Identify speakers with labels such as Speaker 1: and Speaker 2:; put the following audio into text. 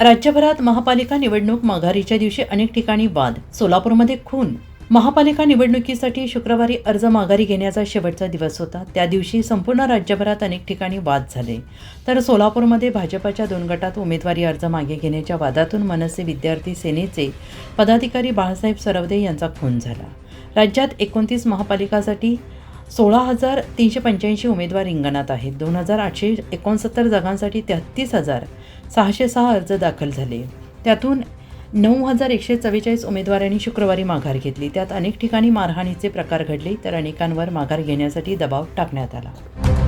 Speaker 1: राज्यभरात महापालिका निवडणूक माघारीच्या दिवशी अनेक ठिकाणी वाद. सोलापूरमध्ये खून. महापालिका निवडणुकीसाठी शुक्रवारी अर्ज माघारी घेण्याचा शेवटचा दिवस होता. त्या दिवशी संपूर्ण राज्यभरात अनेक ठिकाणी वाद झाले. तर सोलापूरमध्ये भाजपच्या दोन गटात उमेदवारी अर्ज मागे घेण्याच्या वादातून मनसे विद्यार्थी सेनेचे पदाधिकारी बाळासाहेब सरवदे यांचा खून झाला. राज्यात एकोणतीस महापालिकासाठी सोळा हजार तीनशे पंच्याऐंशी उमेदवार रिंगणात आहेत. दोन हजार आठशे एकोणसत्तर जागांसाठी तेहत्तीस हजार सहाशे सहा अर्ज दाखल झाले. त्यातून नऊ हजार एकशे चव्वेचाळीस उमेदवारांनी शुक्रवारी माघार घेतली. त्यात अनेक ठिकाणी मारहाणीचे प्रकार घडले तर अनेकांवर माघार घेण्यासाठी दबाव टाकण्यात आला.